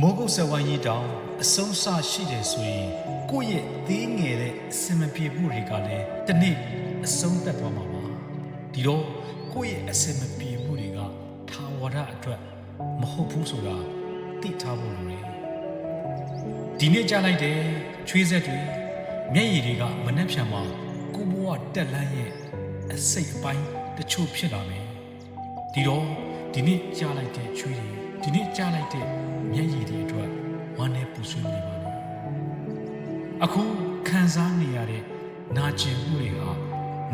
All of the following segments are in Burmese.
မိုးကုတ်ဆက်ဝိုင်းကြီးတောင်အဆုံးစရှိတယ်ဆိုရင်ကိုယ့်ရဲ့သေးငယ်တဲ့အစင်မပြေမှုတွေကလည်းတစ်နေ့အဆုံးသတ်သွားမှာပါဒီတော့ကိုယ့်ရဲ့အစင်မပြေမှုတွေကထာဝရအတွက်မဟုတ်ဘူးဆိုတာသိထားဖို့လိုတယ်ဒီနေ့ကြားလိုက်တဲ့ချွေးဆက်တွေမျက်ရည်တွေကမနှက်ဖြံမှာကိုဘဝတက်လန်းရဲ့အစိတ်အပိုင်းတချို့ဖြစ်လာမယ်ဒီတော့ဒီနေ့ကြားလိုက်တဲ့ချွေးတွေဒီနေ့ကြားလိုက်တဲ့မျက်ရည်တွေအတွက်ဝမ်းနဲ့ပူဆွေးနေပါလေအခုခံစားနေရတဲ့နာကျင်မှုတွေဟာ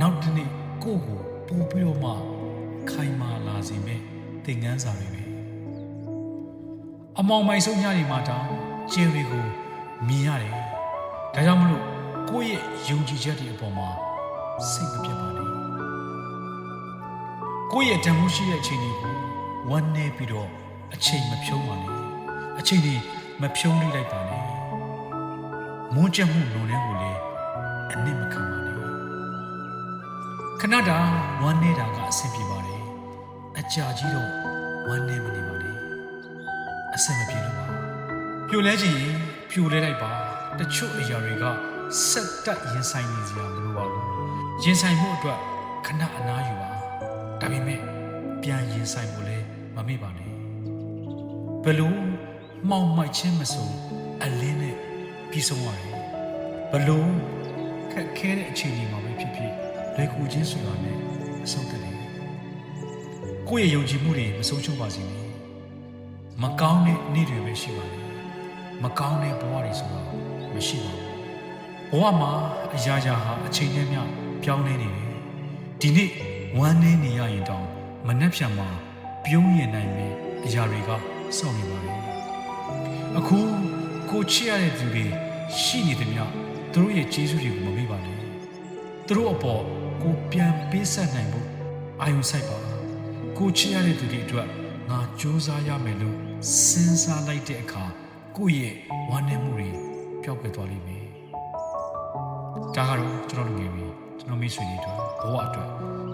နောက်တစ်နေ့ကိုယ့်ကိုပူပြီးတော့မှခိုင်မာလာစေမယ့်သင်ခန်းစာတွေပဲအမောင်မိုင်ဆုံးညတွေမှာတောင်ကျယ်တွေကိုမြင်ရတယ်ဒါကြောင့်မလို့ကိုယ့်ရဲ့ယုံကြည်ချက်တွေအပေါ်မှာစိတ်မပြတ်ပါနဲ့ကိုယ့်ရဲ့တန်ဖိုးရှိတဲ့အချိန်တွေကိုဝမ်းနေပြီးတော့ အချိန်မဖြုံးပါနဲ့အချိန်ဒီမဖြုံးလိုက်ပါနဲ့မွန်းချက်မှုလုံနေကိုလေအနစ်မခံပါနဲ့ခဏတာဝမ်းနေတာကအဆင်ပြေပါတယ်အကြာကြီးတော့ဝမ်းနေမနေပါနဲ့အဆင်မပြေလို့ပါပြိုလဲချင်ရင်ပြိုလဲလိုက်ပါတချို့အရာတွေကဆက်တက်ရင်ဆိုင်နေစရာမလိုပါဘူးရင်ဆိုင်မှုအတွက်ခဏအနားယူပါဒါပေမဲ့ပြန်ရင်ဆိုင်ဖို့လည်းမမေ့ပါနဲ့ ဘလို့မှောင်မိုက်ခြင်းမဆိုအလင်းနဲ့ပြီးဆုံးရတယ်ဘလို့ခက်ခဲတဲ့အခြေအနေမှာပဲဖြစ်ဖြစ်လွယ်ကူခြင်းဆိုတာနဲ့အဆုံးသတ်တယ်ကိုယ့်ရဲ့ယုံကြည်မှုတွေမဆုံးရှုံးပါစေနဲ့မကောင်းတဲ့နေ့တွေပဲရှိပါလေမကောင်းတဲ့ဘဝတွေဆိုတာမရှိပါဘူးဘဝမှာအရာရာဟာအချိန်နဲ့မျှပြောင်းလဲနေတယ်ဒီနေ့ဝမ်းနေနေရရင်တောင်မနှက်ဖြံမှာပြုံးရင်နိုင်မယ်အရာတွေက စောင့်နေပါလေအခုကိုချစ်ရတဲ့သူတွေရှိနေတယ်မြသူတို့ရဲ့ကျေးဇူးတွေကိုမမေ့ပါနဲ့သူတို့အပေါ်ကိုပြန်ပေးဆက်နိုင်ဖို့အာယုံစိုက်ပါကိုချစ်ရတဲ့သူတွေအတွက်ငါစူးစမ်းရမယ်လို့စဉ်းစားလိုက်တဲ့အခါကိုယ့်ရဲ့ဝမ်းနည်းမှုတွေပျောက်ကွယ်သွားလိမ့်မယ်ဒါကတော့ကျွန်တော်လူငယ်တွေကျွန်တော်မိတ်ဆွေတွေအတွက်ဘဝအတွက်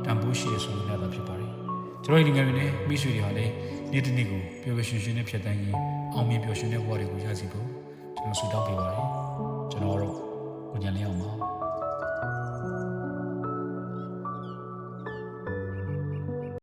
တန်ဖိုးရှိရဆိုရင်လည်းဖြစ်ပါတယ် ကျွန်တော်ဒီလူငယ်တွေနဲ့မိတ်ဆွေတွေဟာလည်းနေ့တစ်နေ့ကိုပျော်ပျော်ရွှင်ရွှင်နဲ့ဖြတ်တန်းရင်းအောင်မြင်ပျော်ရွှင်တဲ့ဘဝတွေကိုရရှိဖို့ကျွန်တော်ဆုတောင်းပေးပါတယ်ကျွန်တော်ကတော့ကိုညံလေးအောင်ပါ